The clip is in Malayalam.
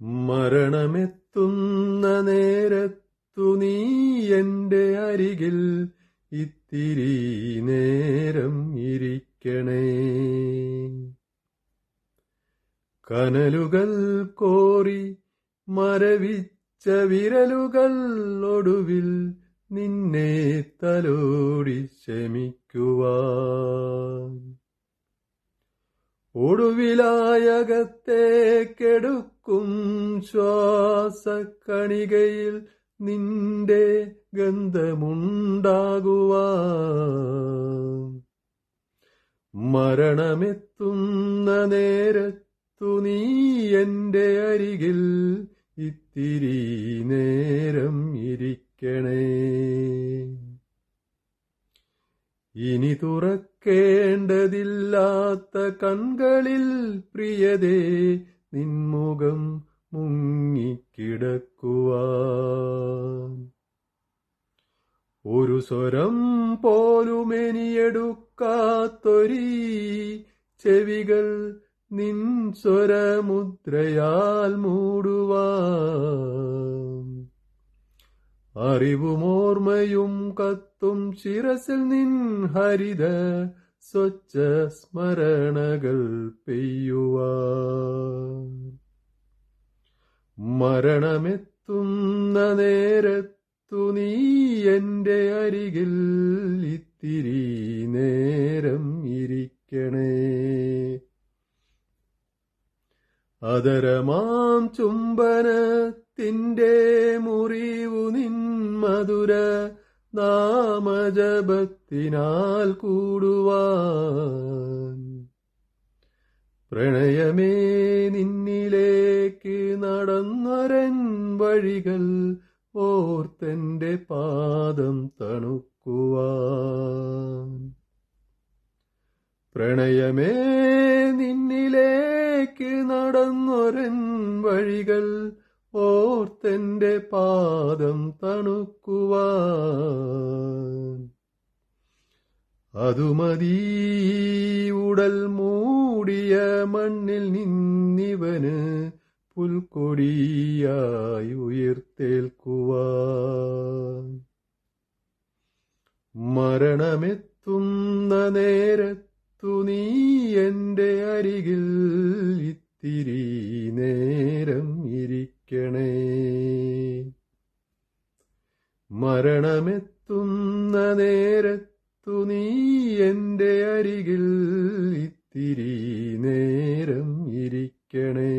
മരണമെത്തുന്ന നേരത്തു നീ എന്റെ അരികിൽ ഇത്തിരി നേരം ഇരിക്കണേ. കനലുകൾ കോറി മരവിച്ച വിരലുകൾ ഒടുവിൽ നിന്നെ തലോടി ശമിക്കുവാൻ ഒടുവിലായകത്തേക്കെടുക്കും ശ്വാസക്കണികയിൽ നിന്റെ ഗന്ധമുണ്ടാകുക മരണമെത്തുന്ന നേരത്തു നീ എന്റെ അരികിൽ ഇത്തിരി നേരം ഇരിക്കണേ. ഇനി തുറക്കേണ്ടതില്ലാത്ത കൺകളിൽ പ്രിയതേ നിൻമുഖം മുങ്ങിക്കിടക്കുവാൻ. ഒരു സ്വരം പോലുമെനിയെടുക്കാത്തൊരീ ചെവികൾ നിൻ സ്വരമുദ്രയാൽ മൂടുവാൻ. അറിവുമോർമ്മയും കത്തും ശിരസിൽ നിൻ ഹരിത സ്വച്ഛ സ്മരണകൾ പെയ്യുവ മരണമെത്തുന്ന നേരത്തു നീ എന്റെ അരികിൽ ഇത്തിരി നേരം ഇരിക്കണേ. അതരമാം ചുംബനത്തിന്റെ മുറിവു നിൻ മധുര നാമജപത്തിനാൽ കൂടുവാൻ. പ്രണയമേ നിന്നിലേക്ക് നടന്നരൻ വഴികൾ ഓർത്തെന്റെ പാദം തണുക്കുവാൻ. പ്രണയമേ നിന്നിലേക്ക് നടന്നൊരൻ വഴികൾ ഓർത്തെന്റെ പാദം തണുക്കുവാൻ. അതുമതീ ഉടൽ മൂടിയ മണ്ണിൽ നിന്നിവന് പുൽക്കൊടിയായി ഉയർത്തേൽക്കുവാൻ. മരണമെത്തുന്ന നേരത്തു നീ എന്റെ അരികിൽ ഇത്തിരി മരണമെത്തുന്ന നേരത്തു നീ എന്റെ അരികിൽ ഇത്തിരി നേരം ഇരിക്കണേ.